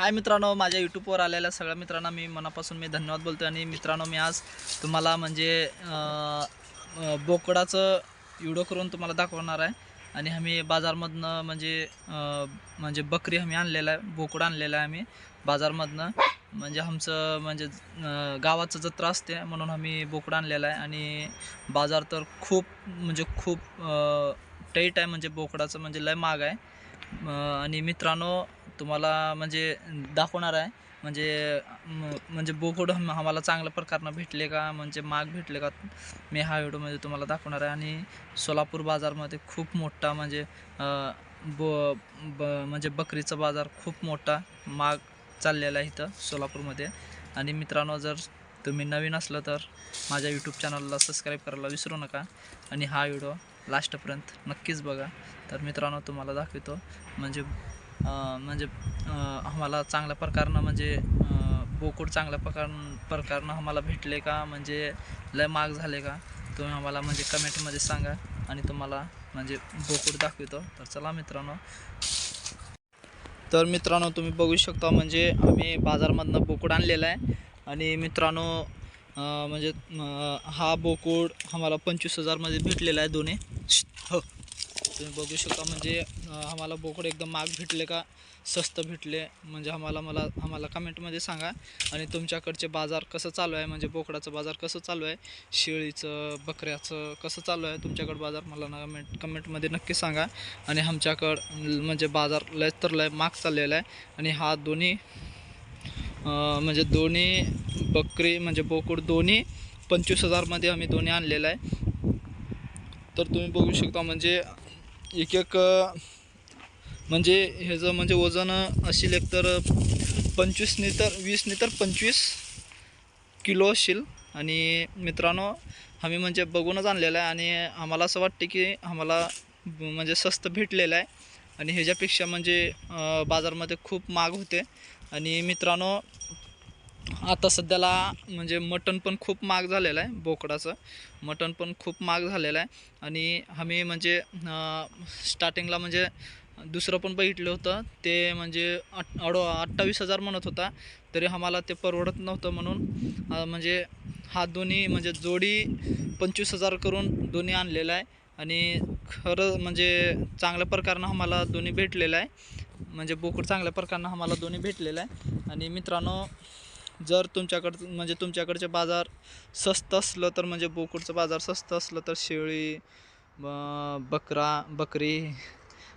हाय मित्रांनो माझ्या यूट्यूबवर आलेल्या सगळ्या मित्रांना मी मनापासून मी धन्यवाद बोलतो आणि मित्रांनो मी आज तुम्हाला म्हणजे बोकडाचं व्हिडिओ करून तुम्हाला दाखवणार आहे. आणि आम्ही बाजारमधनं म्हणजे म्हणजे बकरी आम्ही आणलेला आहे बोकडा आणलेला आहे आम्ही बाजारमधनं. म्हणजे आमचं म्हणजे गावाचं जत्रा असते म्हणून आम्ही बोकडा आणलेला आहे. आणि बाजार तर खूप म्हणजे खूप टाईट आहे म्हणजे बोकडाचं म्हणजे लय महाग आहे. आणि मित्रांनो तुम्हाला म्हणजे दाखवणार आहे. म्हणजे म्हणजे बोकड आम्हाला चांगल्या प्रकारनं भेटले का? म्हणजे माग भेटले का? मी हा व्हिडिओमध्ये तुम्हाला दाखवणार आहे. आणि सोलापूर बाजारमध्ये खूप मोठा म्हणजे बो ब म्हणजे बकरीचा बाजार खूप मोठा माग चाललेला आहे इथं सोलापूरमध्ये. आणि मित्रांनो जर तुम्ही नवीन असलं तर माझ्या यूट्यूब चॅनलला सबस्क्राईब करायला विसरू नका. आणि हा व्हिडिओ लास्टपर्यंत नक्कीच बघा. तर मित्रांनो तुम्हाला दाखवतो. म्हणजे म्हणजे आम्हाला चांगल्या प्रकारनं म्हणजे बोकूड चांगल्या प्रकार प्रकारनं आम्हाला भेटले का? म्हणजे लय माग झाले का? तुम्ही आम्हाला म्हणजे कमेंटमध्ये सांगा आणि तुम्हाला म्हणजे बोकूड दाखवतो. तर चला मित्रांनो. तर मित्रांनो तुम्ही बघू शकता म्हणजे आम्ही बाजारमधनं बोकूड आणलेला आहे. आणि मित्रांनो म्हणजे हा बोकूड आम्हाला पंचवीस हजारमध्ये भेटलेला आहे दोन्ही. हो. तुम्ही बघू शकता म्हणजे आम्हाला बोकड एकदम माग भेटले का स्वस्त भेटले. म्हणजे आम्हाला मला आम्हाला कमेंटमध्ये सांगा. आणि तुमच्याकडचे बाजार कसं चालू आहे? म्हणजे बोकडाचं बाजार कसं चालू आहे? शेळीचं बकऱ्याचं कसं चालू आहे? तुमच्याकडं बाजार मला ना कमेंट कमेंटमध्ये नक्की सांगा. आणि आमच्याकडं म्हणजे बाजार लय तर लय माग चाललेला आहे. आणि हा दोन्ही म्हणजे दोन्ही बकरी म्हणजे बोकड दोन्ही पंचवीस हजारमध्ये आम्ही दोन्ही आणलेला आहे. तर तुम्ही बघू शकता म्हणजे एक एक म्हणजे ह्याचं म्हणजे वजन असेल एक तर पंचवीसनी तर वीसनी तर पंचवीस किलो असेल. आणि मित्रांनो आम्ही म्हणजे बघूनच आणलेलं आहे आणि आम्हाला असं वाटते की आम्हाला म्हणजे स्वस्त भेटलेलं आहे. आणि ह्याच्यापेक्षा म्हणजे बाजारमध्ये खूप माग होते. आणि मित्रांनो आता सध्याला म्हणजे मटण पण खूप महाग झालेलं आहे बोकडाचं. मटण पण खूप महाग झालेलं आहे. आणि आम्ही म्हणजे स्टार्टिंगला म्हणजे दुसरं पण बघितलं होतं. ते म्हणजे अट अडो अठ्ठावीस हजार म्हणत होता. तरी आम्हाला ते परवडत नव्हतं म्हणून म्हणजे हा दोन्ही म्हणजे जोडी पंचवीस हजार करून दोन्ही आणलेला आहे. आणि खरं म्हणजे चांगल्या प्रकारनं आम्हाला दोन्ही भेटलेलं आहे. म्हणजे बोकड चांगल्या प्रकारनं आम्हाला दोन्ही भेटलेलं आहे. आणि मित्रांनो जर तुमच्याकडं म्हणजे तुमच्याकडचे बाजार स्वस्त असलं तर म्हणजे बोकडचं बाजार स्वस्त असलं तर शेळी बकरा बकरी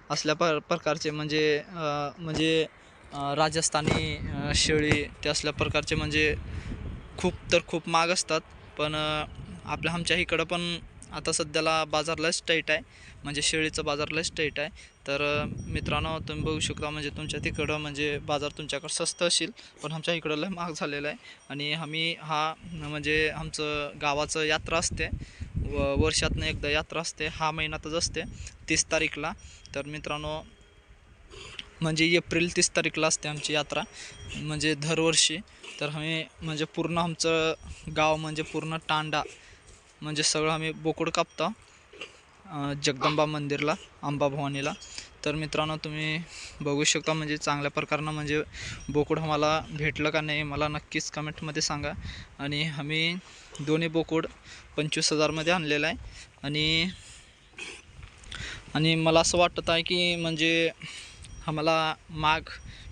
असल्या प प्रकारचे म्हणजे म्हणजे राजस्थानी शेळी ते असल्या प्रकारचे म्हणजे खूप तर खूप महाग असतात. पण आपल्या आमच्या इकडं पण आता सध्याला बाजार लयच टाईट आहे. म्हणजे शेळीचं बाजार लयच टाईट आहे. तर मित्रांनो तुम्ही बघू शकता म्हणजे तुमच्या तिकडं म्हणजे बाजार तुमच्याकडं स्वस्त असेल पण आमच्या इकडं लय महाग झालेला आहे. आणि आम्ही हा म्हणजे आमचं गावाचं यात्रा असते. व वर्षातनं एकदा यात्रा असते. हा महिन्यातच असते तीस तारीखला. तर मित्रांनो म्हणजे एप्रिल तीस तारीखला असते आमची यात्रा. म्हणजे दरवर्षी. तर आम्ही म्हणजे पूर्ण आमचं गाव म्हणजे पूर्ण तांडा म्हणजे सगळं आम्ही बोकड कापतो जगदंबा मंदिरला अंबाभवानीला तर मित्रांनो तुम्ही बघू शकता म्हणजे चांगल्या प्रकारनं म्हणजे बोकड आम्हाला भेटलं का नाही मला नक्कीच कमेंटमध्ये सांगा. आणि आम्ही दोन्ही बोकड पंचवीस हजारमध्ये आणलेलं आहे. आणि आणि मला असं वाटत आहे की म्हणजे आम्हाला माग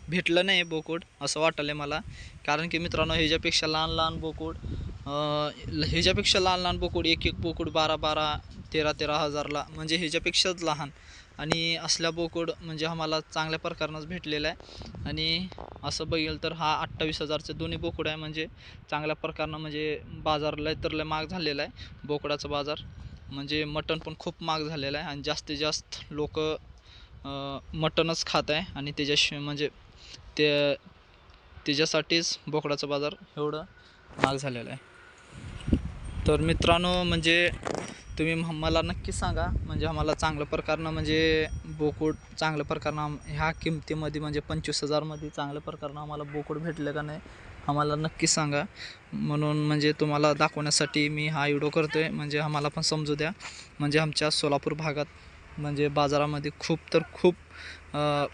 भेटलं नाही बोकड असं वाटलं मला. कारण की मित्रांनो ह्याच्यापेक्षा लहान लहान बोकड ह्याच्यापेक्षा लहान लहान बोकड एक एक बोकड बारा बारा तेरा तेरा हजारला म्हणजे ह्याच्यापेक्षाच लहान. आणि असल्या बोकड म्हणजे आम्हाला चांगल्या प्रकारनंच भेटलेला आहे. आणि असं बघेल तर हा अठ्ठावीस हजारचे दोन्ही बोकड आहे म्हणजे चांगल्या प्रकारनं म्हणजे बाजार लय तर लय महाग झालेला आहे बोकडाचा बाजार. म्हणजे मटण पण खूप महाग झालेलं आहे आणि जास्तीत जास्त लोक मटणच खात आहे. आणि त्याच्याशिवाय म्हणजे ते त्याच्यासाठीच बोकडाचा बाजार एवढं महाग झालेला आहे. तर मित्रांनो म्हणजे तुम्ही म- मला नक्की सांगा म्हणजे आम्हाला चांगल्या प्रकारनं म्हणजे बोकूट चांगल्या प्रकारनं ह्या किमतीमध्ये म्हणजे पंचवीस हजारमध्ये चांगल्या प्रकारनं आम्हाला बोकूट भेटलं का नाही आम्हाला नक्की सांगा. म्हणून म्हणजे तुम्हाला दाखवण्यासाठी मी हा व्हिडिओ करतो आहे म्हणजे आम्हाला पण समजू द्या. म्हणजे आमच्या सोलापूर भागात म्हणजे बाजारामध्ये खूप तर खूप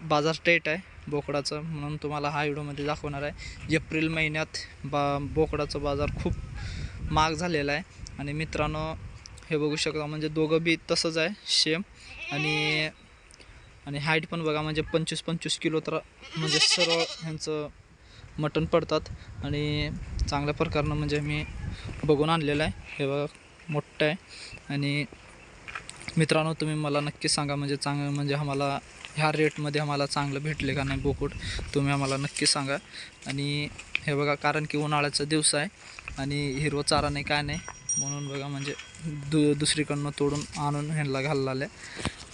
बाजार टेट आहे बोकडाचं. म्हणून तुम्हाला हा व्हिडिओमध्ये दाखवणार आहे. एप्रिल महिन्यात बा बोकडाचा बाजार खूप महाग झालेला आहे. आणि मित्रांनो हे बघू शकता म्हणजे दोघं बी तसंच आहे सेम आणि आणि हाईट पण बघा म्हणजे पंचवीस पंचवीस किलो तर म्हणजे सरळ ह्यांचं मटण पडतात. आणि चांगल्या प्रकारनं म्हणजे मी बघून आणलेलं आहे. हे बघा मोठं आहे. आणि मित्रांनो तुम्ही मला नक्की सांगा म्हणजे चांगलं म्हणजे आम्हाला ह्या रेटमध्ये आम्हाला चांगलं भेटले का नाही बोकुड तुम्ही आम्हाला नक्की सांगा. आणि हे बघा कारण की उन्हाळ्याचा दिवस आहे आणि हिरवं चारा नाही काय नाही म्हणून बघा म्हणजे दु दुसरीकडनं तोडून आणून ह्यांना घालला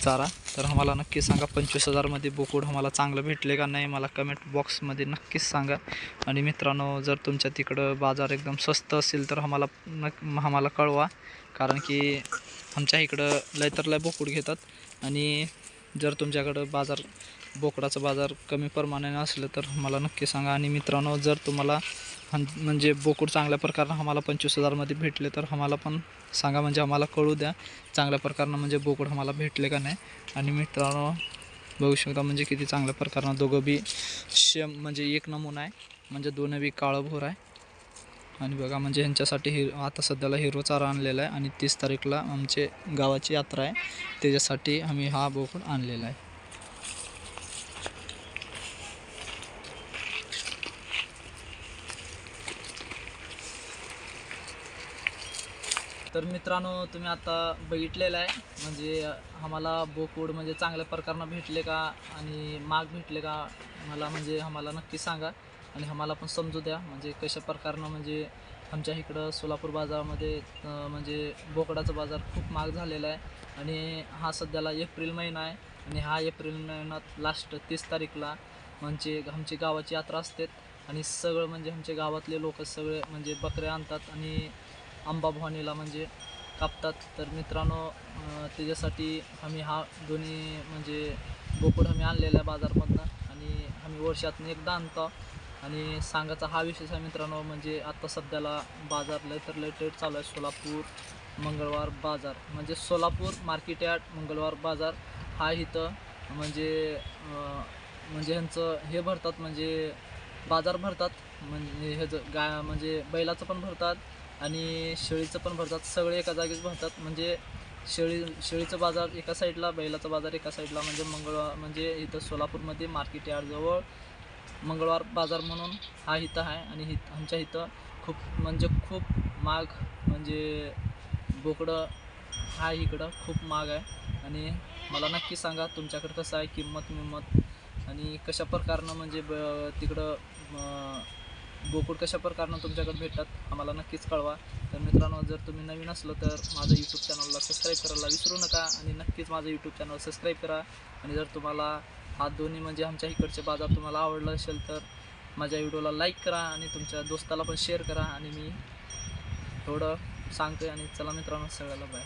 चारा. तर आम्हाला नक्की सांगा पंचवीस हजारमध्ये बोकूड आम्हाला चांगलं भेटले का नाही मला कमेंट बॉक्समध्ये नक्कीच सांगा. आणि मित्रांनो जर तुमच्या तिकडं बाजार एकदम स्वस्त असेल तर आम्हाला नक आम्हाला कळवा. कारण की आमच्या इकडं लय तर लय बोकूड घेतात. आणि जर तुमच्याकडं बाजार बोकडाचा बाजार कमी प्रमाणाने असलं तर मला नक्की सांगा. आणि मित्रांनो जर तुम्हाला म्हणजे बोकड चांगल्या प्रकारनं आम्हाला पंचवीस हजारमध्ये भेटले तर आम्हाला पण सांगा. म्हणजे आम्हाला कळू द्या चांगल्या प्रकारनं म्हणजे बोकड आम्हाला भेटले का नाही. आणि मित्रांनो बघू शकता म्हणजे किती चांगल्या प्रकारनं दोघं बी शेम म्हणजे एक नमुना आहे. म्हणजे दोन बी काळं भोर आहे. आणि बघा म्हणजे ह्यांच्यासाठी हिरो आता सध्याला हिरो चारा आणलेला आहे आणि तीस तारीखला आमचे गावाची यात्रा आहे. त्याच्यासाठी आम्ही हा बोकड आणलेला आहे. तर मित्रांनो तुम्ही आता बघितलेलं आहे. म्हणजे आम्हाला बोकूड म्हणजे चांगल्या प्रकारनं भेटले का आणि माग भेटले का मला म्हणजे आम्हाला नक्की सांगा. आणि आम्हाला पण समजू द्या. म्हणजे कशा प्रकारनं म्हणजे आमच्या इकडं सोलापूर बाजारामध्ये म्हणजे बोकडाचा बाजार खूप महाग झालेला आहे. आणि हा सध्याला एप्रिल महिना आहे आणि हा एप्रिल महिन्यात लास्ट तीस तारीखला म्हणजे आमची गावाची यात्रा असते. आणि सगळं म्हणजे आमच्या गावातले लोक सगळे म्हणजे बकऱ्या आणतात आणि अंबाभवानीला म्हणजे कापतात. तर मित्रांनो त्याच्यासाठी आम्ही हा दोन्ही म्हणजे बोकड आम्ही आणलेला आहे बाजारमधनं आणि आम्ही वर्षातून एकदा आणतो. आणि सांगायचा हा विषय आहे मित्रांनो म्हणजे आत्ता सध्याला बाजार लय तर लय ट्रेड चालू आहे. सोलापूर मंगळवार बाजार. म्हणजे सोलापूर मार्केट यार्ड मंगळवार बाजार हा इथं म्हणजे म्हणजे ह्यांचं हे भरतात म्हणजे बाजार भरतात. म्हणजे ह्याचं गा म्हणजे बैलाचं पण भरतात आणि शेळीचं पण भरतात. सगळे एका जागेच भरतात. म्हणजे शेळी शेळीचं बाजार एका साईडला बैलाचा बाजार एका साईडला म्हणजे मंगळवार म्हणजे इथं सोलापूरमध्ये मार्केट यार्डजवळ मंगळवार बाजार म्हणून हा इथं आहे आणि हि आमच्या इथं खूप म्हणजे खूप माग म्हणजे बोकडं हा इकडं खूप माग आहे. आणि मला नक्की सांगा तुमच्याकडं कसं आहे किंमत मिंमत आणि कशा प्रकारनं म्हणजे ब तिकडं बोकूड कशा प्रकारनं तुमच्याकडे भेटतात आम्हाला नक्कीच कळवा. तर मित्रांनो जर तुम्ही नवीन असलं तर माझं यूट्यूब चॅनलला सबस्क्राईब करायला विसरू नका आणि नक्कीच माझं यूट्यूब चॅनल सबस्क्राईब करा. आणि जर तुम्हाला हा दोन्ही म्हणजे आमच्या इकडचे बाजार तुम्हाला आवडलं असेल तर माझ्या व्हिडिओला लाईक करा आणि तुमच्या दोस्ताला पण शेअर करा आणि मी थोडं सांगतोय आणि चला मित्रांनो सगळ्याला बाय